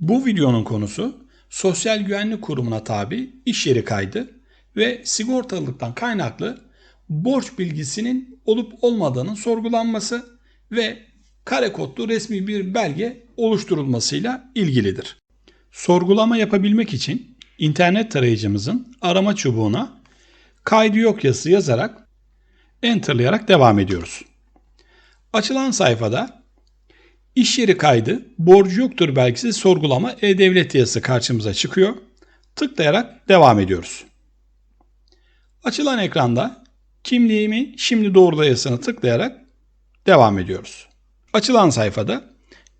Bu videonun konusu Sosyal Güvenlik Kurumu'na tabi iş yeri kaydı ve sigortalılıktan kaynaklı borç bilgisinin olup olmadığının sorgulanması ve kare kodlu resmi bir belge oluşturulmasıyla ilgilidir. Sorgulama yapabilmek için internet tarayıcımızın arama çubuğuna kaydı yok yazısı yazarak enterlayarak devam ediyoruz. Açılan sayfada İş yeri kaydı, borcu yoktur belgesi sorgulama e-devlet yazısı karşımıza çıkıyor. Tıklayarak devam ediyoruz. Açılan ekranda kimliğimi şimdi doğrula yazısını tıklayarak devam ediyoruz. Açılan sayfada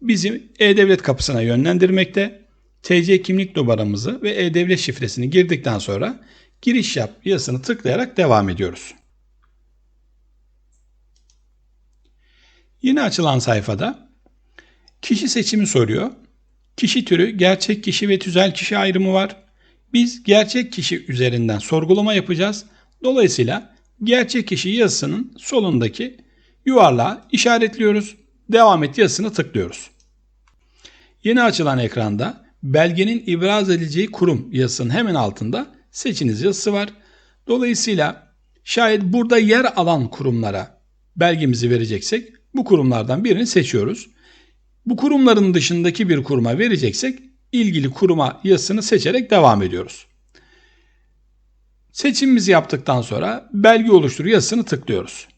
bizi e-devlet kapısına yönlendirmekte. TC kimlik numaramızı ve e-devlet şifresini girdikten sonra giriş yap yazısını tıklayarak devam ediyoruz. Yeni açılan sayfada Kişi seçimi soruyor. Kişi türü gerçek kişi ve tüzel kişi ayrımı var. Biz gerçek kişi üzerinden sorgulama yapacağız. Dolayısıyla gerçek kişi yazısının solundaki yuvarlağı işaretliyoruz. Devam et yazısını tıklıyoruz. Yeni açılan ekranda belgenin ibraz edileceği kurum yazısının hemen altında seçiniz yazısı var. Dolayısıyla şayet burada yer alan kurumlara belgemizi vereceksek bu kurumlardan birini seçiyoruz. Bu kurumların dışındaki bir kuruma vereceksek ilgili kuruma yazısını seçerek devam ediyoruz. Seçimimizi yaptıktan sonra belge oluştur yazısını tıklıyoruz.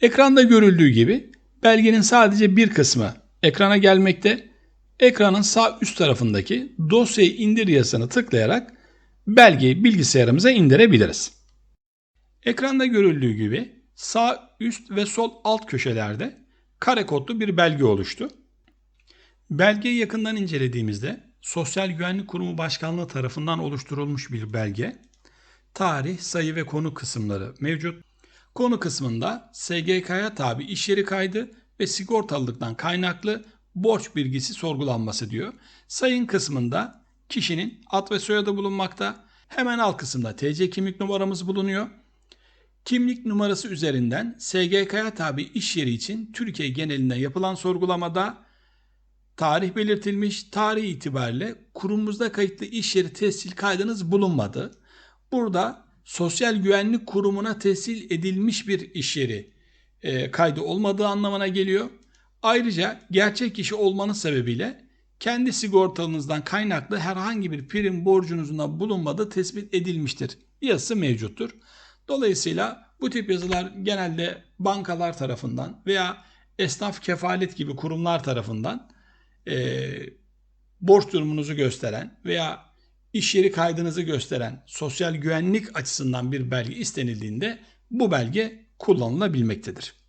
Ekranda görüldüğü gibi belgenin sadece bir kısmı ekrana gelmekte. Ekranın sağ üst tarafındaki dosyayı indir yazısını tıklayarak belgeyi bilgisayarımıza indirebiliriz. Ekranda görüldüğü gibi sağ üst ve sol alt köşelerde kare kodlu bir belge oluştu. Belgeyi yakından incelediğimizde Sosyal Güvenlik Kurumu Başkanlığı tarafından oluşturulmuş bir belge. Tarih, sayı ve konu kısımları mevcut. Konu kısmında SGK'ya tabi iş yeri kaydı ve sigortalılıktan kaynaklı borç bilgisi sorgulanması diyor. Sayın kısmında kişinin ad ve soyadı bulunmakta. Hemen alt kısımda TC kimlik numaramız bulunuyor. Kimlik numarası üzerinden SGK'ya tabi iş yeri için Türkiye genelinde yapılan sorgulamada tarih belirtilmiş. Tarih itibariyle kurumumuzda kayıtlı iş yeri tescil kaydınız bulunmadı. Burada Sosyal Güvenlik Kurumu'na tescil edilmiş bir iş yeri e, kaydı olmadığı anlamına geliyor. Ayrıca gerçek kişi olmanız sebebiyle kendi sigortalınızdan kaynaklı herhangi bir prim borcunuzun bulunmadığı tespit edilmiştir. Yazısı mevcuttur. Dolayısıyla bu tip yazılar genelde bankalar tarafından veya esnaf kefalet gibi kurumlar tarafından e, borç durumunuzu gösteren veya iş yeri kaydınızı gösteren sosyal güvenlik açısından bir belge istenildiğinde bu belge kullanılabilmektedir.